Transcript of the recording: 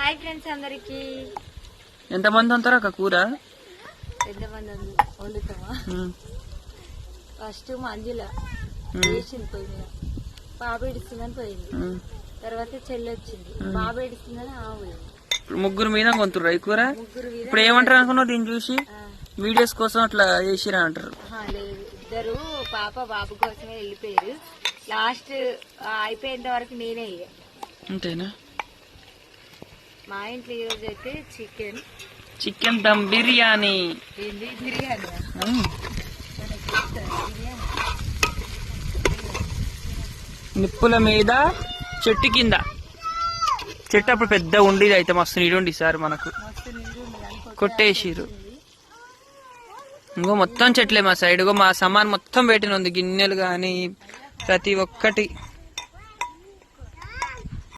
Hi friends అందరికి. ఎంతమంది ఉంటారు అక్క కూర? ఎంతమంది వండుతామా? ఫస్ట్ మంజుల వేసింది పొయ్యి మీద. బాబు ఇడుస్తుందని పోయింది. తర్వాత చెల్లి వచ్చింది. బాబు ఇడుస్తుందని ఆ పోయింది. ఇప్పుడు ముగ్గురు మీద కొంతుర్రు ఈ కూర? ఇప్పుడు ఏమంటారు అనుకున్నావు దీన్ని చూసి? వీడియోస్ కోసం అట్లా చేసిరా అంటారు. ఇద్దరు పాప బాబు కోసమే వెళ్ళిపోయారు. లాస్ట్ అయిపోయేంత వరకు నేనే అంతేనా? మా ఇంట్లో ఈరోజు అయితే చికెన్. చికెన్ దమ్ బిర్యానీ. నిప్పుల మీద చెట్టు కింద. చెట్టు అప్పుడు పెద్ద ఉండేది అయితే మస్తు నీడు ఉండి సార్ మనకు. కానీ వచ్చింది. ఇంకో మొత్తం చెట్లే మా సైడ్. మా సామాన్ మొత్తం పెట్టిన ఉంది గిన్నెలు గాని ప్రతి ఒక్కటి.